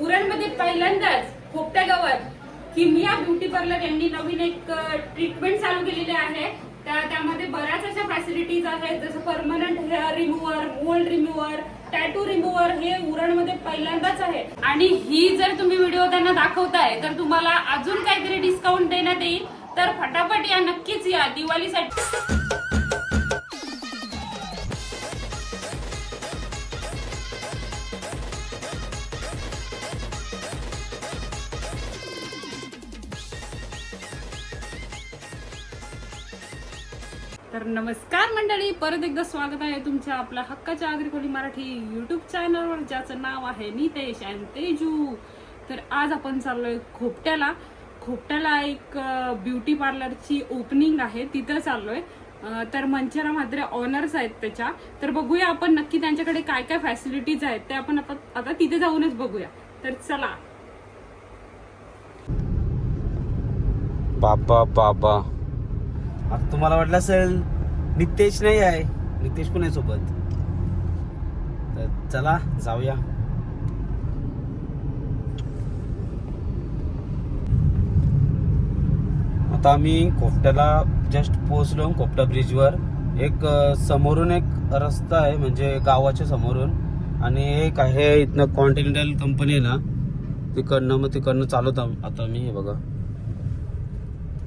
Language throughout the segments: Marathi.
उरणमध्ये पहिल्यांदाच खोपट्या गावात किमिया ब्युटी पार्लर यांनी नवीन एक ट्रीटमेंट चालू केलेली आहे. त्या त्यामध्ये बऱ्याच अशा फॅसिलिटीज आहेत जसं permanent hair remover mole remover tattoo remover हे उरणमध्ये पहिल्यांदाच आहे. आणि ही जर तुम्ही व्हिडिओ त्यांना दाखवताय तर तुम्हाला अजून काहीतरी डिस्काउंट देण्यात येईल. तर फटाफट या नक्कीच या दिवाळीसाठी. तर नमस्कार मंडळी परत एकदा स्वागत आहे तुमच्या आपल्या हक्काच्या आग्रिकोली मराठी युट्यूब चॅनलवर ज्याचं नाव आहे नितेश अँड तेजू. तर आज आपण चाललोय खोपट्याला. खोपट्याला एक ब्युटी पार्लरची ओपनिंग आहे तिथं चाललोय. तर मंचरा मात्र ऑनर्स आहेत त्याच्या. तर बघूया आपण नक्की त्यांच्याकडे काय काय फॅसिलिटीज आहेत ते आपण आता आता तिथे जाऊनच बघूया. तर चला. बाबा बाबा. आता तुम्हाला वाटलं असेल नितेश नाही आहे. नितेश पण आहे सोबत. तर चला जाऊया. आता आम्ही कोपट्याला जस्ट पोहोचलो कोपटा ब्रिजवर एक समोरून एक रस्ता आहे म्हणजे गावाच्या समोरून. आणि एक आहे इथनं कॉन्टिनेंटल कंपनी आहे ना. तिकडनं मग तिकडनं चालवत आम- आता मी हे बघा.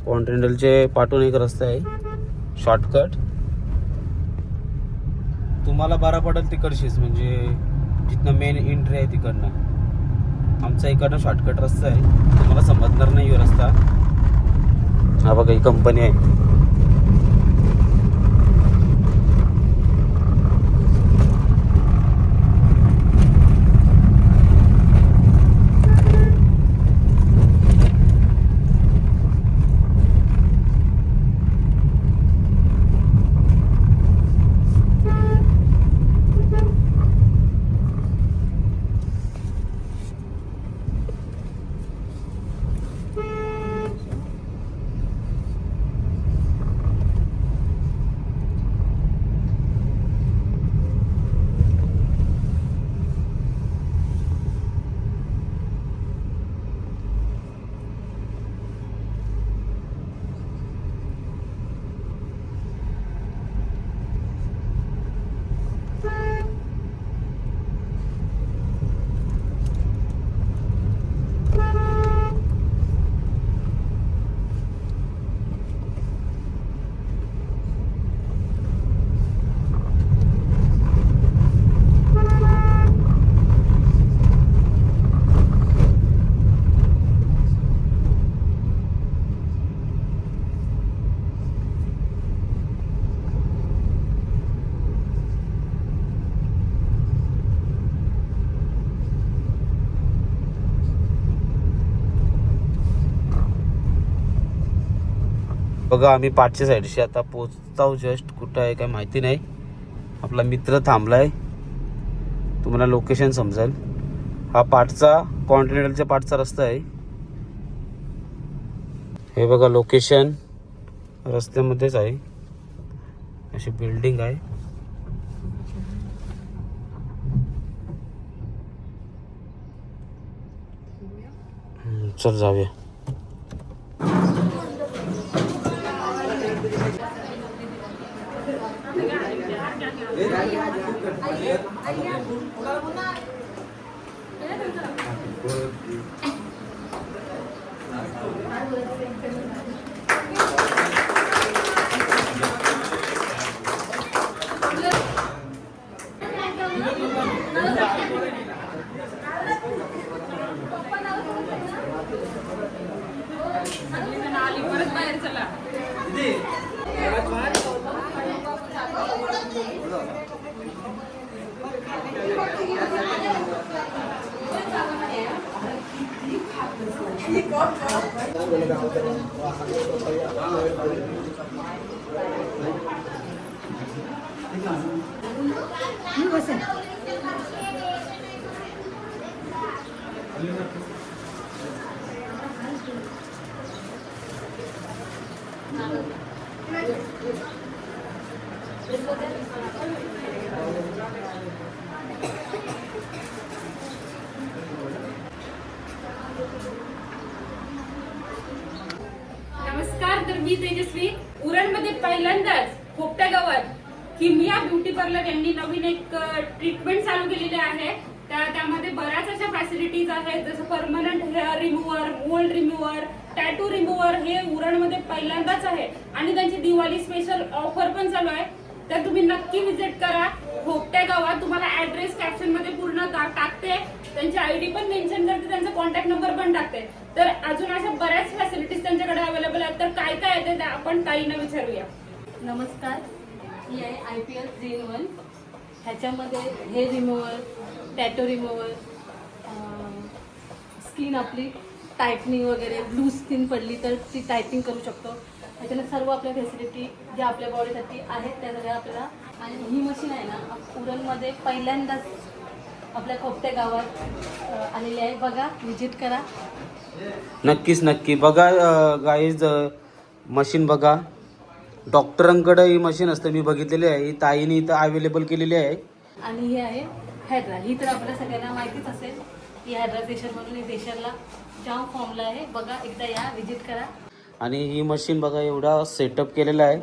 कॉन्टिनेंटलचे पाठून एक रस्ता आहे. शॉर्टकट तुम्हाला बरा पडेल तिकडशीच म्हणजे जिथनं मेन एंट्री आहे तिकडनं. आमचा इकडनं शॉर्टकट रस्ता आहे. तुम्हाला समजणार नाही रस्ता. हा बघा ही कंपनी आहे. बघा आम्ही पाठच्या साईडशी आता पोचताव जस्ट कुठं आहे काय माहिती नाही. आपला मित्र थांबलाय. तुम्हाला लोकेशन समजेल. हा पाठचा कॉन्टिनेंटलच्या पाठचा रस्ता आहे. हे बघा लोकेशन रस्त्यामध्येच आहे. अशी बिल्डिंग आहे. चल जाऊया. Thank you. 你个啥？नमस्कार तर मी तेजस्वी. उरणमध्ये पहिल्यांदाच खोपट्या गावात किमिया ब्युटी पार्लर यांनी नवीन एक ट्रीटमेंट चालू केलेली आहे. त्या त्यामध्ये बऱ्याच अशा फॅसिलिटीज आहेत जसं permanent hair remover mole remover tattoo remover हे उरणमध्ये पहिल्यांदाच आहे. आणि त्यांची दिवाळी स्पेशल ऑफर पण चालू आहे. तर तुम्ही नक्की विजिट करा. होपटे गावात तुम्हाला ऍड्रेस कॅप्शनमध्ये पूर्ण टाकते. त्यांची आयडी पण मेन्शन करते त्यांचा कॉन्टॅक्ट नंबर पण टाकते. तर अजून अशा बऱ्याच फॅसिलिटीज त्यांच्याकडे अवेलेबल आहेत. तर काय काय येते ते आपण ताईनं विचारूया. नमस्कार. ही आहे I P L three in one ह्याच्यामध्ये hair remover tattoo remover skin आपली टायटनिंग वगैरे ब्लू स्किन पडली तर ती टायटिंग करू शकतो. ह्याच्यानं सर्व आपल्या फॅसिलिटी ज्या आपल्या बॉडीसाठी आहेत त्या सगळ्या आपल्याला आणि ही मशीन आहे ना उरणमध्ये पहिल्यांदाच आपल्या खोपट्या गावात आलेली आहे. बघा व्हिजिट करा. नक्कीच नक्की. बघा गाईज मशीन बघा. डॉक्टरांकडे ही मशीन असते. मी बघितलेली आहे. ही ताईने इथं अवेलेबल केलेली आहे. आणि ही आहे हॅड्रा ही तर आपल्या सगळ्यांना माहितीच असेल. ही हॅड्रा फेशियल म्हणून फेशियलला जाम फॉर्मला आहे. बघा एकदा या व्हिजिट करा. आणि ही मशीन बघा एवढा सेटअप केलेला आहे.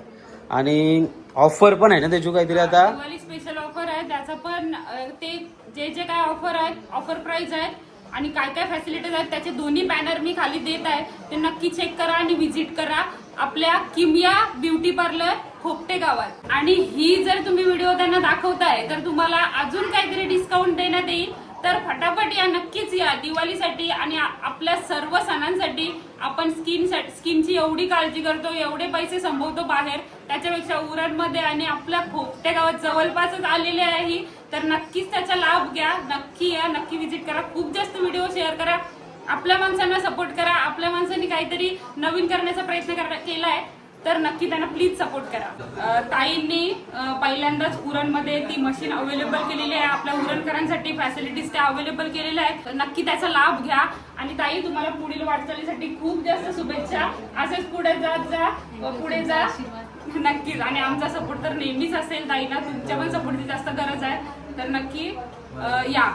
आणि ऑफर पण आहे ना त्याची काहीतरी आता? दिवाळी स्पेशल ऑफर आहे. त्याचा पण अं, ते जे जे काय ऑफर आहेत ऑफर प्राइस आहेत आणि काय काय फॅसिलिटीज आहेत त्याचे दोन्ही बॅनर मी खाली देत आहे. ते नक्की चेक करा आणि व्हिजिट करा. आपल्या किमिया ब्युटी पार्लर खोपटे गावात. आणि ही जर तुम्ही व्हिडिओ त्यांना दाखवताय तर तुम्हाला अजून काहीतरी डिस्काउंट देण्यात येईल. तर फटाफट या नक्कीच या दिवाळीसाठी आणि आ- आपल्या सर्व सणांसाठी आपण स्किन स्किनची एवढी काळजी करतो एवढे पैसे संभवतो बाहेर त्याच्यापेक्षा उरणमध्ये आणि आपल्या खोपट्या गावात जवळपासच आलेले आहे तर नक्कीच त्याचा लाभ घ्या नक्की या नक्की व्हिजिट करा. खूप जास्त व्हिडिओ शेअर करा. आपल्या माणसांना सपोर्ट करा. आपल्या माणसांनी काहीतरी नवीन करण्याचा प्रयत्न करा- आहे तर नक्की त्यांना प्लीज सपोर्ट करा. ताईंनी पहिल्यांदाच उरणमध्ये ती मशीन अवेलेबल केलेली आहे. आपल्या उरणकरांसाठी फॅसिलिटीज त्या अवेलेबल केलेल्या आहेत. नक्की त्याचा लाभ घ्या. आणि ताई तुम्हाला पुढील वाटचालीसाठी खूप जास्त शुभेच्छा. असेच पुढे जात जा. पुढे जा. नक्कीच. आणि आमचा सपोर्ट तर नेहमीच असेल ताईला तुमच्या पण सपोर्टची जास्त गरज आहे. तर नक्की या.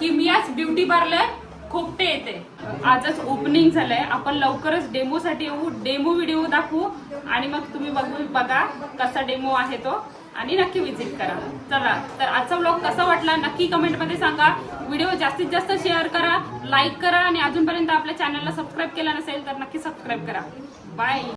किमियाच ब्युटी पार्लर खोपटे येते. आजच ओपनिंग झालंय. आपण लवकरच डेमोसाठी येऊ. डेमो व्हिडिओ दाखवू. आणि मग तुम्ही बघू बघा कसा डेमो आहे तो. आणि नक्की विजिट करा. चला तर आजचा ब्लॉग कसा वाटला नक्की कमेंटमध्ये सांगा. व्हिडिओ जास्तीत जास्त शेअर करा लाईक करा आणि अजूनपर्यंत आपल्या चॅनलला सबस्क्राईब केला नसेल तर नक्की सबस्क्राईब करा. बाय